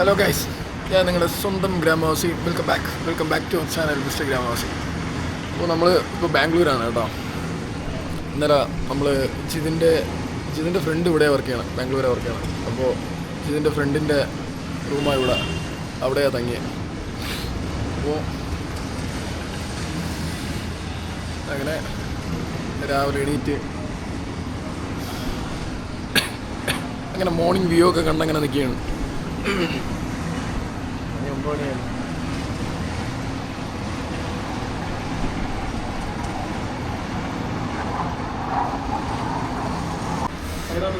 Hello guys ഞാൻ നിങ്ങളുടെ സ്വന്തം ഗ്രാമവാസി. Welcome back welcome back to channel mister Gramavasi അപ്പോൾ നമ്മൾ ഇപ്പോൾ ബാംഗ്ലൂരാണ് കേട്ടോ. ഇന്നലെ നമ്മൾ ജിതിന്റെ ജിതിന്റെ ഫ്രണ്ട് ഇവിടെ വർക്ക് ചെയ്യണം. ബാംഗ്ലൂരെ വർക്ക് ചെയ്യണം. അപ്പോൾ ജിതിന്റെ ഫ്രണ്ടിന്റെ റൂമാണ് ഇവിടെ. അവിടെയാണ് തങ്ങിയത് അപ്പോൾ അങ്ങനെ രാവിലെ എണീറ്റ് അങ്ങനെ മോർണിംഗ് വ്യൂ ഒക്കെ കണ്ടങ്ങനെ നിൽക്കുകയാണ്.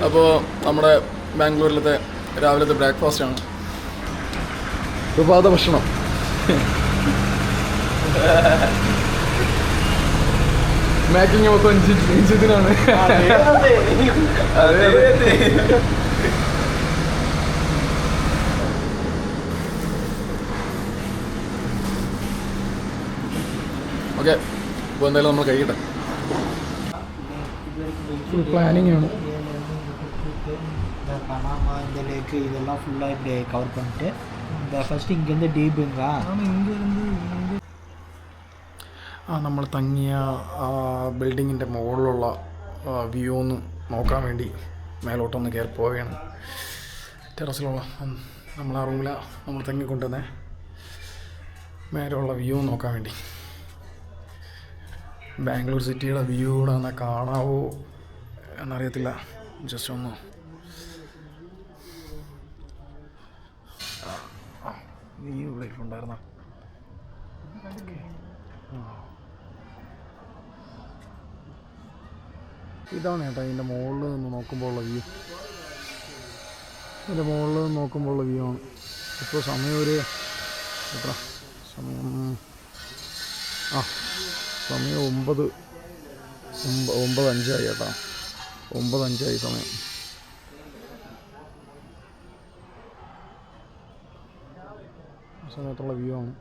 അപ്പോൾ നമ്മുടെ ബാംഗ്ലൂരിലത്തെ രാവിലത്തെ ബ്രേക്ക്ഫാസ്റ്റ് ആണ്. പ്രഭാത ഭക്ഷണം മേക്കിംഗ് മൊത്തം ഇഞ്ചിതിനാണ് അതെ അതെ. ഓക്കെ അപ്പോൾ എന്തായാലും നമ്മൾ കഴിയട്ടെ ഫുൾ പ്ലാനിങ് ആണ് இந்த பனாமா இந்த லேக்கு இதெல்லாம் ஃபுல்லாக இப்படி கவர் பண்ணிட்டு இந்த ஃபஸ்ட்டு இங்கேருந்து டீப்புங்க ആ നമ്മൾ തങ്ങിയ ആ ബിൽഡിങ്ങിൻ്റെ മുകളിലുള്ള വ്യൂ ഒന്ന് നോക്കാൻ വേണ്ടി മേലോട്ടൊന്ന് കയറി പോവുകയാണ് ടെറസിലുള്ള ഉം, നമ്മൾ ആ റൂമിലാണ് നമ്മൾ തങ്ങിക്കൊണ്ടുവന്നേ മേലുള്ള വ്യൂ നോക്കാൻ വേണ്ടി ബാംഗ്ലൂർ സിറ്റിയുടെ വ്യൂ കൂടെ ഒന്ന് കാണാവോ എന്നറിയത്തില്ല. ജസ്റ്റ് ഒന്ന്. നീ ഇവിടെ ഉണ്ടായിരുന്ന ഇതാണ് ചേട്ടാ ഇതിന്റെ മുകളിൽ നിന്ന് നോക്കുമ്പോൾ ഉള്ള വ്യൂ. ഇതിന്റെ മുകളിൽ നിന്ന് നോക്കുമ്പോൾ ഉള്ള വ്യൂ ആണ്. ഇപ്പോൾ സമയം ഒരു എത്ര? സമയം ആ. സമയം ഒമ്പത് ഒമ്പ- ഒമ്പത് അഞ്ചായി ചേട്ടാ ഒമ്പത് അഞ്ചായി സമയം സമയത്തുള്ള വ്യൂ ആണ്.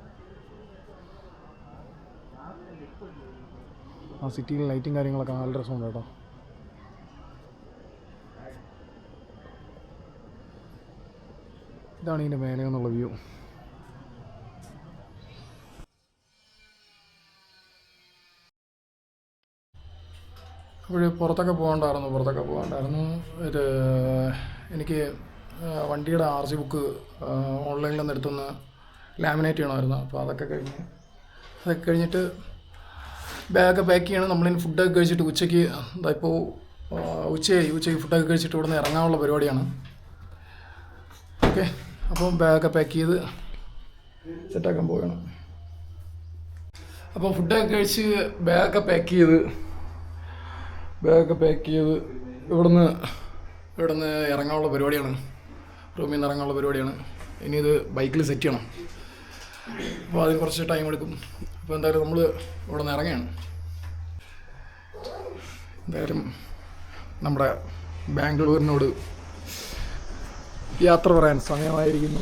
ആ സിറ്റിയിൽ ലൈറ്റും കാര്യങ്ങളൊക്കെ നല്ല രസമുണ്ട് കേട്ടോ. ഇതാണ് ഇതിന്റെ മേലെ എന്നുള്ള വ്യൂ. അപ്പോൾ പുറത്തൊക്കെ പോകണ്ടായിരുന്നു പുറത്തൊക്കെ പോകണ്ടായിരുന്നു. ഇത് എനിക്ക് വണ്ടിയുടെ ആർ സി ബുക്ക് ഓൺലൈനിൽ നിന്ന് എടുത്തുനിന്ന് ലാമിനേറ്റ് ചെയ്യണമായിരുന്നു. അപ്പോൾ അതൊക്കെ കഴിഞ്ഞ് അതൊക്കെ കഴിഞ്ഞിട്ട് ബാഗൊക്കെ പാക്ക് ചെയ്യണം. നമ്മളിനി ഫുഡൊക്കെ കഴിച്ചിട്ട് ഉച്ചയ്ക്ക് ഇപ്പോൾ ഉച്ചയായി. ഉച്ചയ്ക്ക് ഫുഡൊക്കെ കഴിച്ചിട്ട് ഇവിടുന്ന് ഇറങ്ങാനുള്ള പരിപാടിയാണ്. ഓക്കെ അപ്പം ബാഗൊക്കെ പാക്ക് ചെയ്ത് സെറ്റാക്കാൻ പോവുകയാണ്. അപ്പോൾ ഫുഡൊക്കെ കഴിച്ച് ബാഗൊക്കെ പാക്ക് ചെയ്ത് ബാഗൊക്കെ പാക്ക് ചെയ്ത് ഇവിടുന്ന് ഇവിടുന്ന് ഇറങ്ങാനുള്ള പരിപാടിയാണ്. റൂമിൽ നിന്ന് ഇറങ്ങാനുള്ള പരിപാടിയാണ്. ഇനി ഇത് ബൈക്കിൽ സെറ്റ് ചെയ്യണം. അപ്പോൾ അതിന് കുറച്ച് ടൈം എടുക്കും. അപ്പോൾ എന്തായാലും നമ്മൾ ഇവിടെ നിന്ന് ഇറങ്ങുകയാണ്. എന്തായാലും നമ്മുടെ ബാംഗ്ലൂരിനോട് യാത്ര പറയാൻ സമയമായിരിക്കുന്നു.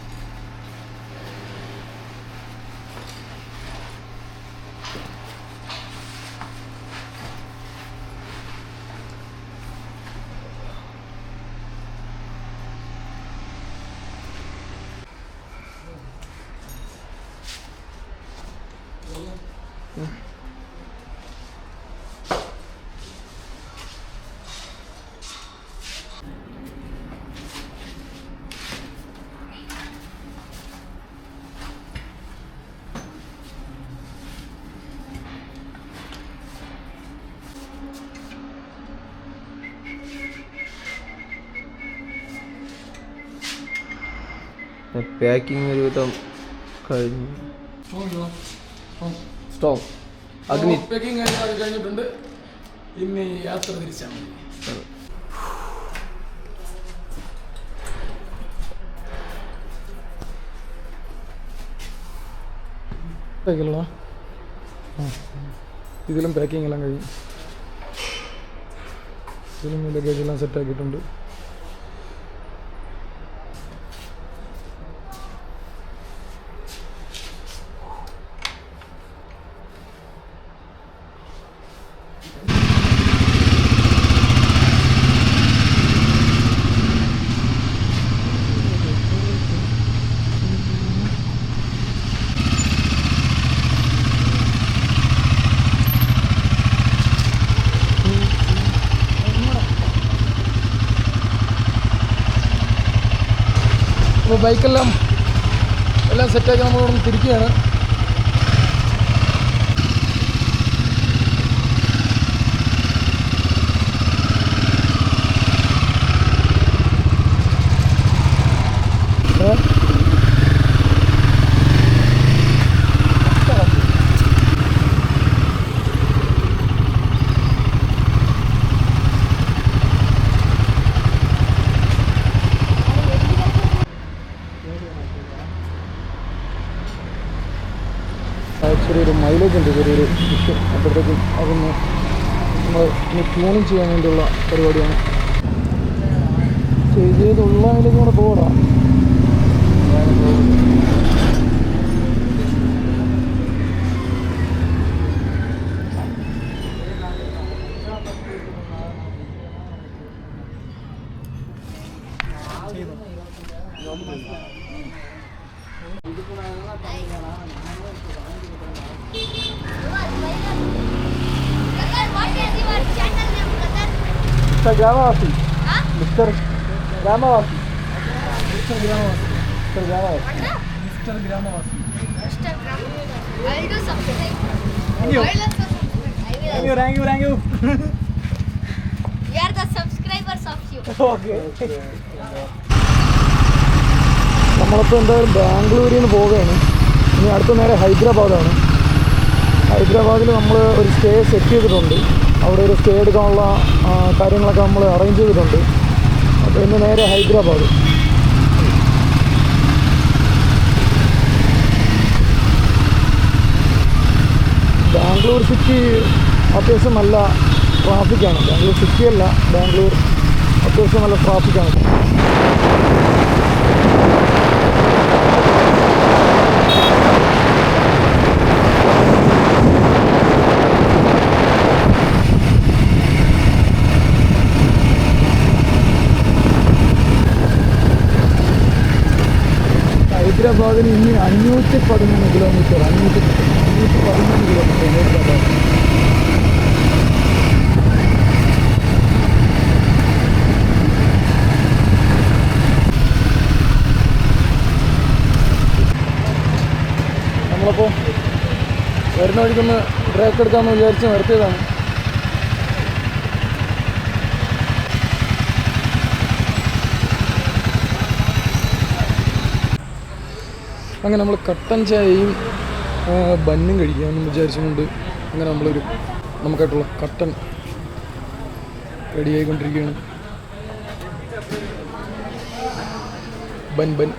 പാക്കിംഗ് ഒരുവിധം കഴിഞ്ഞു. സ്റ്റോപ്പ് അഗ്നി. പാക്കിംഗ് കഴിഞ്ഞിട്ടുണ്ട്. ഇനി യാത്ര തിരിച്ചാൽ മതി. ഇതിലും പാക്കിംഗ് എല്ലാം കഴിയും ഇതിലും ലഗേജ് എല്ലാം സെറ്റ് ആക്കിയിട്ടുണ്ട് അപ്പോൾ ബൈക്കെല്ലാം എല്ലാം സെറ്റാക്കി നമ്മളിവിടെ തിരിക്കുകയാണ് ഏ? ചെറിയൊരു ഉണ്ട് ചെറിയൊരു വിഷയം അപ്പോഴത്തേക്കും അതൊന്ന് നമ്മൾ ട്യൂണിങ് ചെയ്യാൻ വേണ്ടിയുള്ള പരിപാടിയാണ്. ചെയ്ത് ചെയ്തുള്ള മൈലേജ് കൂടെ പോടാ Brother, what mister Gramavasi? Mister Gramavasi mister Gramavasi mister Gramavasi mister Gramavasi do subscribe. Thank you. I'll also subscribe. I will. Thank you thank you We are the subscribers of you. Okay നമ്മളിപ്പോൾ എന്തായാലും ബാംഗ്ലൂരിൽ നിന്ന് പോവുകയാണ് ഇനി അടുത്ത നേരെ ഹൈദരാബാദാണ് ഹൈദരാബാദിൽ നമ്മൾ ഒരു സ്റ്റേ സെറ്റ് ചെയ്തിട്ടുണ്ട്. അവിടെ ഒരു സ്റ്റേ എടുക്കാനുള്ള കാര്യങ്ങളൊക്കെ നമ്മൾ അറേഞ്ച് ചെയ്തിട്ടുണ്ട്. അപ്പോൾ ഇന്ന് നേരെ ഹൈദരാബാദ്. ബാംഗ്ലൂർ സിറ്റി അത്യാവശ്യം നല്ല ട്രാഫിക്കാണ് ബാംഗ്ലൂർ സിറ്റിയല്ല ബാംഗ്ലൂർ അത്യാവശ്യം നല്ല ട്രാഫിക്കാണ് ഹൈദരാബാദിന് ഇനി അഞ്ഞൂറ്റി പതിമൂന്ന് കിലോമീറ്റർ അഞ്ഞൂറ്റി അഞ്ഞൂറ്റി പതിമൂന്ന് കിലോമീറ്റർ നമ്മളപ്പോൾ വരുന്ന വഴിക്കൊന്ന് ബ്രേക്ക് എടുക്കാമെന്ന് വിചാരിച്ച് നിർത്തിയതാണ്. അങ്ങനെ നമ്മൾ കട്ടൻ ചായയും ബന്നും കഴിക്കാമെന്ന് വിചാരിച്ചുകൊണ്ട് അങ്ങനെ നമ്മളൊരു നമുക്കായിട്ടുള്ള കട്ടൻ റെഡിയായിക്കൊണ്ടിരിക്കുകയാണ് ബൻ ബൻ.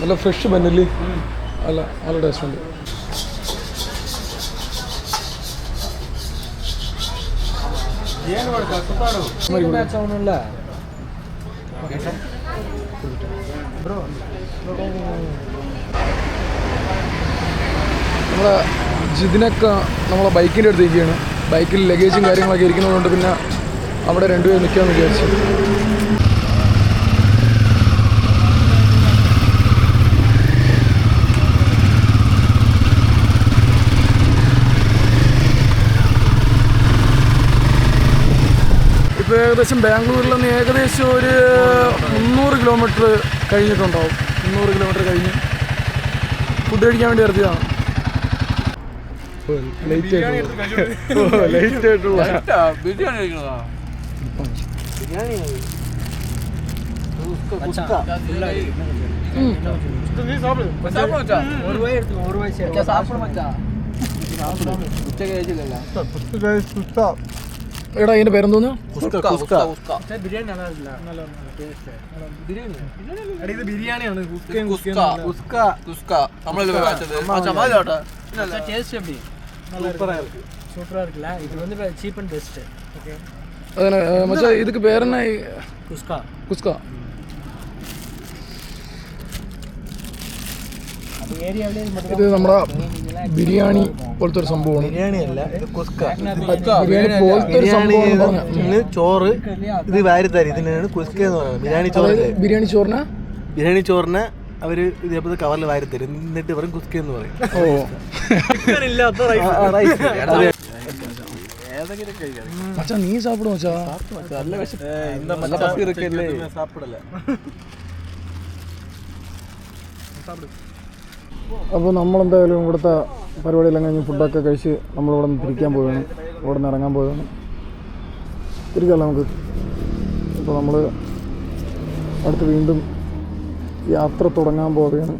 നല്ല ഫ്രഷ് ബന്നല്ലേ? അല്ല നല്ല ടേസ്റ്റ് ഉണ്ട്. നമ്മളെ ജിതിനൊക്കെ നമ്മളെ ബൈക്കിന്റെ അടുത്തേക്കാണ് ബൈക്കിൽ ലഗേജും കാര്യങ്ങളൊക്കെ ഇരിക്കുന്നതുകൊണ്ട് പിന്നെ അവിടെ രണ്ടുപേരും നിൽക്കാമെന്ന് വിചാരിച്ചു. ഇപ്പോൾ ഏകദേശം ബാംഗ്ലൂരിൽ നിന്ന് ഏകദേശം ഒരു മുന്നൂറ് കിലോമീറ്റർ കഴിഞ്ഞിട്ടുണ്ടാവും. മുന്നൂറ് കിലോമീറ്റർ കഴിഞ്ഞ്. ഫുഡ് കഴിക്കാൻ വേണ്ടി ഇറങ്ങിയതാണ്. ലേറ്റ് ആയിട്ടുള്ള ലേറ്റ് ആയിട്ടുള്ള ബിരിയാണി ഉച്ചയ്ക്ക് കഴിച്ചില്ലല്ലോ എടാ ഇതിൻ്റെ പേരെന്തോന്നു ബിരിയാണി ബിരിയാണി ഉസ്ക ഉസ്ക നമ്മളല്ലേ കഴിച്ചത് ആ ചമാതി കേട്ടോ டேஸ்ட் எப்படி சூப்பராக இருக்கு சூப்பராக இருக்குல்ல இது வந்து சீப் அண்ட் பெஸ்ட் ஓகே അതിന് മച്ചാ ഇതൊക്കെ പേരെന്നാ குஸ்கா കുസ്ക ഇത് നമ്മുടെ ബിരിയാണി പോലത്തെ ഒരു സംഭവമാണ്. ബിരിയാണി അല്ല ഇത് കുസ്ക. ബിരിയാണി പോലത്തെ ഒരു സംഭവം എന്ന് പറഞ്ഞാൽ ഇതിന് ചോറ് ഇത് വാരിത്തരി. ഇതിനാണ് കുസ്ക എന്ന് പറയുന്നത്. ബിരിയാണി ചോറ് ബിരിയാണി ചോറിന്? ബിരിയാണി ചോറിന് അവർ ഇതേപോലെ കവറിൽ വാരിത്തരും. എന്നിട്ട് പറയും കുസ്ക എന്ന് പറയും. ഓ. നീ സാപ്പിടും മച്ചാ. നല്ല വിശപ്പ്. നല്ല പപ്പി ഇരിക്കല്ലേ സാപ്പിടല അപ്പോൾ നമ്മളെന്തായാലും ഇവിടുത്തെ പരിപാടിയെല്ലാം കഴിഞ്ഞ് ഫുഡൊക്കെ കഴിച്ച് നമ്മളിവിടെ നിന്ന് തിരിക്കാൻ പോവുകയാണ്. ഇവിടെ നിന്ന് ഇറങ്ങാൻ പോവുകയാണ്. തിരിക്കല്ല നമുക്ക്. അപ്പോൾ നമ്മൾ അടുത്ത് വീണ്ടും യാത്ര തുടങ്ങാൻ പോവുകയാണ്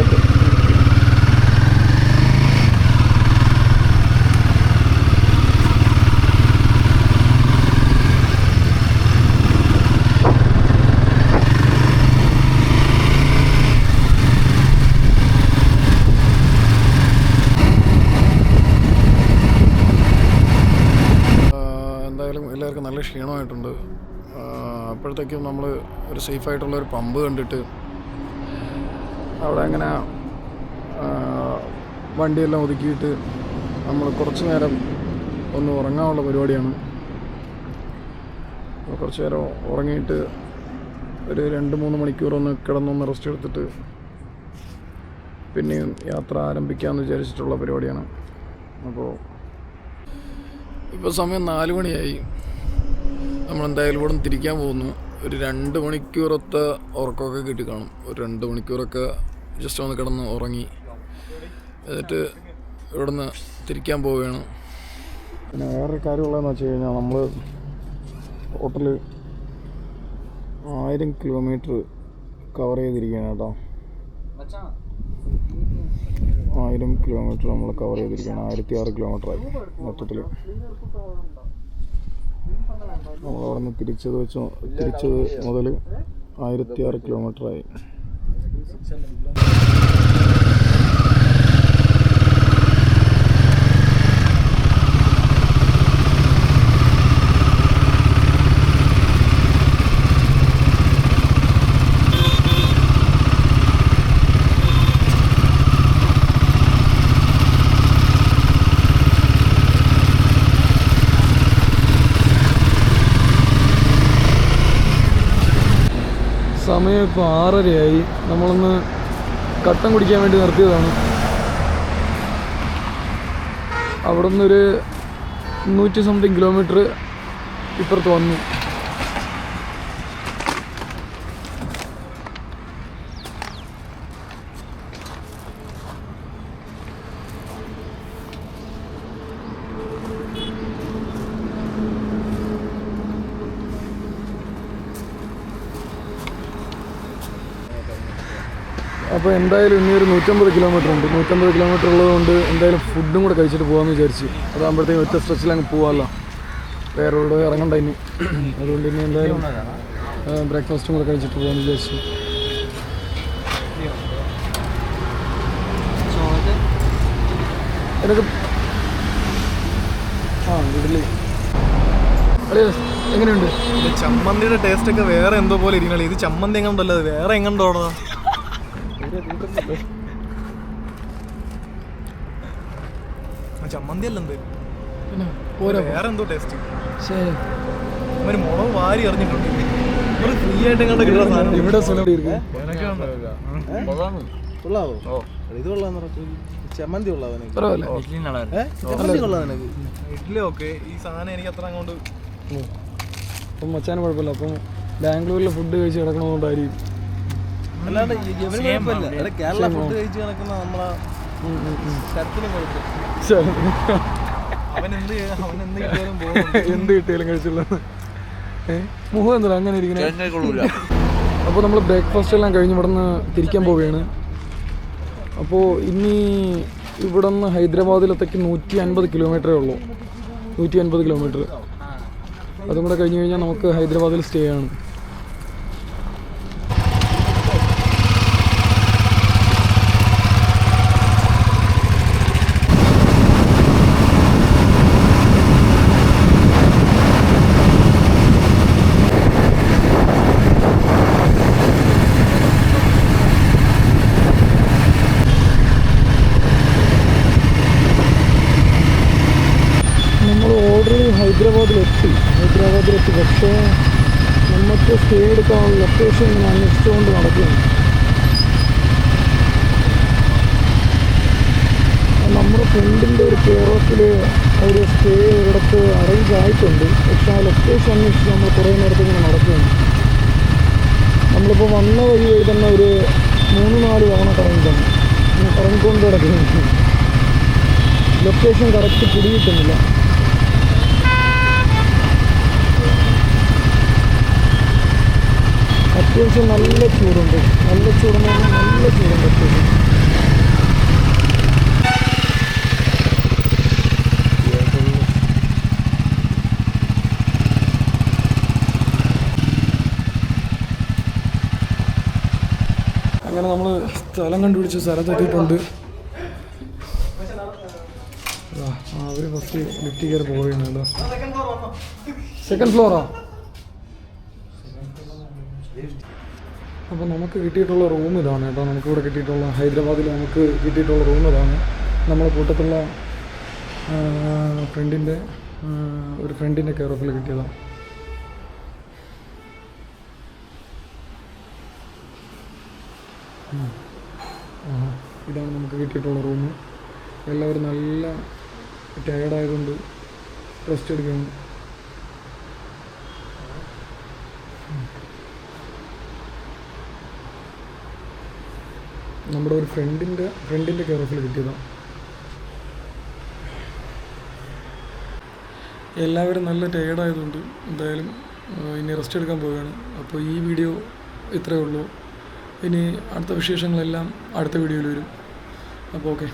ഓക്കെ ആഹ് എന്തായാലും എല്ലാവർക്കും നല്ല ക്ഷീണമായിട്ടുണ്ട്. അപ്പോഴത്തേക്കും നമ്മൾ ഒരു സേഫായിട്ടുള്ള ഒരു പമ്പ് കണ്ടിട്ട് അവിടെ അങ്ങനെ വണ്ടിയെല്ലാം ഒതുക്കിയിട്ട് നമ്മൾ കുറച്ച് നേരം ഒന്ന് ഉറങ്ങാനുള്ള പരിപാടിയാണ്. കുറച്ച് നേരം ഉറങ്ങിയിട്ട് ഒരു രണ്ട് മൂന്ന് മണിക്കൂർ ഒന്ന് കിടന്നൊന്ന് റെസ്റ്റ് എടുത്തിട്ട് പിന്നെയും യാത്ര ആരംഭിക്കാമെന്ന് വിചാരിച്ചിട്ടുള്ള പരിപാടിയാണ്. അപ്പോൾ ഇപ്പോൾ സമയം നാല് മണിയായി. നമ്മൾ എന്തായാലും ഇവിടെ നിന്ന് തിരിക്കാൻ പോകുന്നു. ഒരു രണ്ട് മണിക്കൂറത്തെ ഉറക്കമൊക്കെ കിട്ടി കാണും. ഒരു രണ്ട് മണിക്കൂറൊക്കെ ജസ്റ്റ് ഒന്ന് കിടന്ന് ഉറങ്ങി. എന്നിട്ട് ഇവിടുന്ന് തിരിക്കാൻ പോവുകയാണ്. പിന്നെ വേറൊരു കാര്യമുള്ളതെന്ന് വെച്ച് കഴിഞ്ഞാൽ നമ്മൾ ടോട്ടൽ ആയിരം കിലോമീറ്റർ കവർ ചെയ്തിരിക്കുകയാണ് കേട്ടോ. ആയിരം കിലോമീറ്റർ നമ്മൾ കവർ ചെയ്തിരിക്കുകയാണ്. ആയിരത്തി ആറ് കിലോമീറ്ററായി മൊത്തത്തിൽ നമ്മൾ അവിടെ നിന്ന് തിരിച്ചത് വെച്ച് തിരിച്ചത് മുതൽ ആയിരത്തി ആറ് കിലോമീറ്ററായി സമയം ഇപ്പോൾ ആറരയായി. നമ്മളൊന്ന് കട്ടൻ കുടിക്കാൻ വേണ്ടി നിർത്തിയതാണ്. അവിടെ നിന്നൊരു നൂറ്റി സംതിങ് കിലോമീറ്റർ ഇപ്പുറത്ത് വന്നു അപ്പോൾ എന്തായാലും ഇനി ഒരു നൂറ്റമ്പത് കിലോമീറ്റർ ഉണ്ട്. നൂറ്റമ്പത് കിലോമീറ്റർ ഉള്ളതുകൊണ്ട് എന്തായാലും ഫുഡും കൂടെ കഴിച്ചിട്ട് പോകാമെന്ന് വിചാരിച്ചു. അതാകുമ്പോഴത്തേക്കും ഒറ്റ സ്ട്രെച്ചിൽ അങ്ങ് പോകാമല്ലോ വേറെ ഇവിടെ ഇറങ്ങണ്ട ഇനി. അതുകൊണ്ട് ഇനി എന്തായാലും ബ്രേക്ക്ഫാസ്റ്റും കൂടെ കഴിച്ചിട്ട് പോകാമെന്ന് വിചാരിച്ചു. എനിക്ക് ആ ഇഡ്ഡലി. എങ്ങനെയുണ്ട്? ചമ്മന്തിയുടെ ടേസ്റ്റ് ഒക്കെ വേറെ എന്തോ പോലെ ഇരിക്കണല്ലേ ഇത് ചമ്മന്തി എങ്ങോട്ടല്ല അത് വേറെ എങ്ങനെ എങ്ങോട്ടോടാ ചമ്മന്തി അല്ല എന്ത്? വേറെ എന്തോ ടേസ്റ്റ് ശരി. അവർ മുളക് വാരി എറിഞ്ഞിട്ടുണ്ട്. ഒരു ഫ്രീ ആയിട്ട് എങ്ങോട്ട് കിട്ടുന്ന സാധനം. ഇവിടെ കൊള്ളാവോ? ഇത് കൊള്ളാന്ന് ചമ്മന്തി കൊള്ളാവോ? ചമ്മന്തി നിനക്ക്? ഇഡ്ഡലി ഓക്കെ. ഈ സാധനം എനിക്ക് അത്ര അങ്ങോട്ട് അപ്പം മച്ചാനും കുഴപ്പമില്ല. അപ്പം ബാംഗ്ലൂരിൽ ഫുഡ് കഴിച്ച് കിടക്കണതുകൊണ്ടായിരിക്കും. അല്ലാണ്ട് ഇവന് കുഴപ്പമില്ല. അല്ല കേരള ഫുഡ് കഴിച്ച് കിടക്കുന്ന നമ്മളെ ശരത്തിന് കുഴപ്പം ശരി. അവൻ എന്ത് ചെയ്യ- അവൻ എന്ത് കിട്ടിയാലും പോകും. എന്ത് കിട്ടിയാലും കഴിച്ചുള്ളത്. മുഖം എന്താ അങ്ങനെ ഇരിക്കുന്നത് അപ്പോൾ നമ്മൾ ബ്രേക്ക്ഫാസ്റ്റ് എല്ലാം കഴിഞ്ഞ് ഇവിടെ നിന്ന് തിരിക്കാൻ പോവുകയാണ്. അപ്പോൾ ഇനി ഇവിടെ നിന്ന് ഹൈദരാബാദിലത്തേക്ക് നൂറ്റി അൻപത് കിലോമീറ്ററേ ഉള്ളൂ. നൂറ്റി അൻപത് കിലോമീറ്റർ. അതും കൂടെ കഴിഞ്ഞ് കഴിഞ്ഞാൽ നമുക്ക് ഹൈദരാബാദിൽ സ്റ്റേ ആണ് നമ്മൾ ഓർഡർ ഹൈദരാബാദിലെത്തി ഹൈദരാബാദിലെത്തി പക്ഷേ നമുക്ക് സ്റ്റേ ലൊക്കേഷൻ ഇങ്ങനെ അന്വേഷിച്ചുകൊണ്ട് നടക്കുന്നു ഫ്രണ്ടിന്റെ ഒരു ഓഫിൽ ഒരു സ്റ്റേ ഒരിടത്ത് അറേഞ്ച് ആയിട്ടുണ്ട്. പക്ഷേ ആ ലൊക്കേഷൻ അന്വേഷിച്ച് നമ്മൾ കുറേ നേരത്തെ ഇങ്ങനെ നടക്കുകയാണ്. നമ്മളിപ്പോൾ വന്ന വഴി വഴി തന്നെ ഒരു മൂന്ന് നാല് തവണ ഇങ്ങനെ കറങ്ങിക്കൊണ്ട് കിടക്കുന്നു ലൊക്കേഷൻ കറക്റ്റ് പിടികിട്ടുന്നില്ല. അത്യാവശ്യം നല്ല ചൂടുണ്ട്. നല്ല ചൂടെന്ന് പറഞ്ഞാൽ നല്ല ചൂടുണ്ട് അത്യാവശ്യം. അങ്ങനെ നമ്മൾ സ്ഥലം കണ്ടുപിടിച്ച് സ്ഥലത്തെത്തിയിട്ടുണ്ട്. അവർ ഫസ്റ്റ് ലിഫ്റ്റ് കയറി പോവുകയാണല്ലോ സെക്കൻഡ് ഫ്ലോറാ അപ്പോൾ നമുക്ക് കിട്ടിയിട്ടുള്ള റൂം ഇതാണ് കേട്ടോ. നമുക്ക് ഇവിടെ കിട്ടിയിട്ടുള്ള ഹൈദരാബാദിൽ നമുക്ക് കിട്ടിയിട്ടുള്ള റൂം ഇതാണ്. നമ്മളെ കൂട്ടത്തുള്ള ഫ്രണ്ടിന്റെ ഒരു ഫ്രണ്ടിന്റെ കെയർ ഓഫിൽ കിട്ടിയതാണ്. ഇതാണ് നമുക്ക് കിട്ടിയിട്ടുള്ള റൂം എല്ലാവരും നല്ല ടയേർഡായതുകൊണ്ട് റെസ്റ്റ് എടുക്കുകയാണ് നമ്മുടെ ഒരു ഫ്രണ്ടിന്റെ ഫ്രണ്ടിന്റെ കെയർ ഓഫിൽ കിട്ടിയതാണ് എല്ലാവരും നല്ല ടയേർഡായതുകൊണ്ട് എന്തായാലും ഇനി റെസ്റ്റ് എടുക്കാൻ പോവുകയാണ്. അപ്പോൾ ഈ വീഡിയോ ഇത്രയേ ഉള്ളൂ. ഇനി അടുത്ത വിശേഷങ്ങളെല്ലാം അടുത്ത വീഡിയോയിൽ വരും. അപ്പോൾ ഓക്കെ